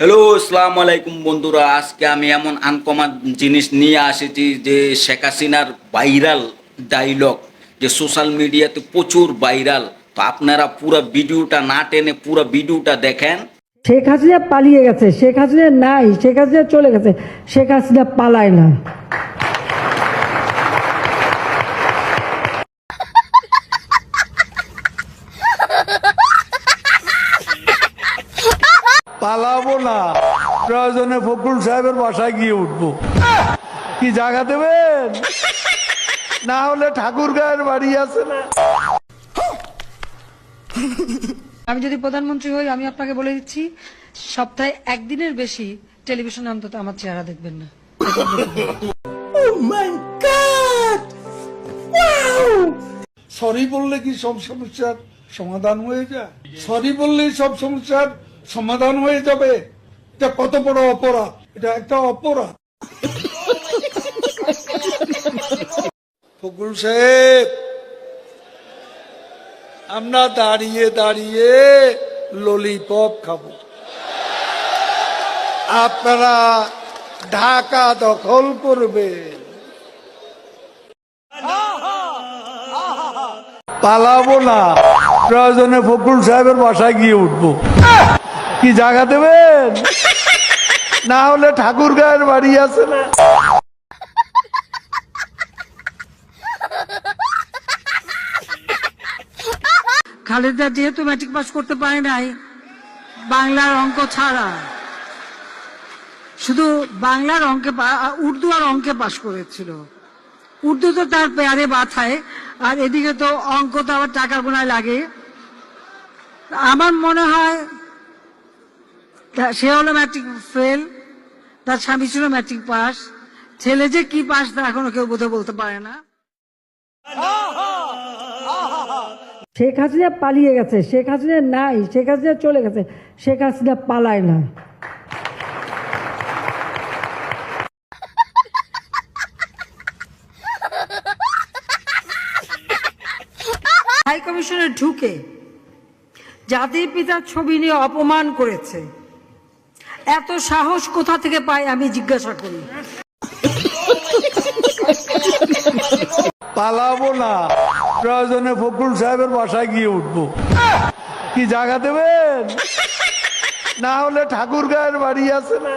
Hello আসসালামু আলাইকুম বন্ধুরা। আজকে আমি এমন আনকমন জিনিস নিয়ে আসেছি যে শেখ হাসিনার ভাইরাল ডাইলগ যে সোশ্যাল মিডিয়াতে প্রচুর ভাইরাল তো আপনারা পুরো ভিডিওটা না টেনে পুরো ভিডিওটা দেখেন। শেখ হাসিনা পালিয়ে গেছে, শেখ হাসিনা নাই, শেখ হাসিনা চলে গেছে, শেখ হাসিনা পালায় না। পালাবো না। প্রয়োজনে ফখরুল সাহেবের বাসায় গিয়ে উঠবো। কি জায়গা দেবেন? না হলে ঠাকুর গায়ের বাড়ি আছে না। আমি যদি প্রধানমন্ত্রী হই আমি আপনাকে বলে দিচ্ছি সপ্তাহে একদিনের বেশি টেলিভিশনে অন্তত আমার চেহারা দেখবেন না। সরি বললে কি সব সমস্যার সমাধান হয়ে যায়? সরি বললেই সব সমস্যার সমাধান হয়ে যাবে। এটা কত বড় অপরাধ? এটা একটা অপরাধ। ফকুল সাহেব, আমরা দাঁড়িয়ে দাঁড়িয়ে ললিপপ খাব। আপনারা ঢাকা দখল করবেন। পালাবো না। প্রয়োজনে ফখরুল সাহেবের বাসায় গিয়ে উঠবো। কি জায়গা দেবেন? না হলে ঠাকুর গায়ের বাড়ি আছে না। খালেদা যেহেতু ম্যাট্রিক পাস করতে পারে নাই, বাংলার অঙ্ক ছাড়া। শুধু বাংলার অঙ্কে উর্দু আর অঙ্কে পাশ করেছিল। উর্দু তো তার পেয়ারে বাথায় আর এদিকে তো অঙ্ক তো আবার টাকা গোনায় লাগে। আমার মনে হয় সে হলো ম্যাট্রিক ফেল তার স্বামী ছিল ম্যাট্রিক পাস ছেলে যে কি পাস তা এখনও কেউ বোধহয় বলতে পারে না। শেখ হাসিনা পালিয়ে গেছে শেখ হাসিনা নাই শেখ হাসিনা চলে গেছে শেখ হাসিনা পালায় না। হাই কমিশনে ঢুকে। জাতির পিতার ছবি নিয়ে অপমান করেছে। এত সাহস কোথা থেকে পায় আমি জিজ্ঞাসা করি। পালাবো না। প্রয়োজনে ফকরুল সাহেবের বাসায় গিয়ে উঠবো। কি জায়গা দেবেন? না হলে ঠাকুর গায়ের বাড়ি আছে না।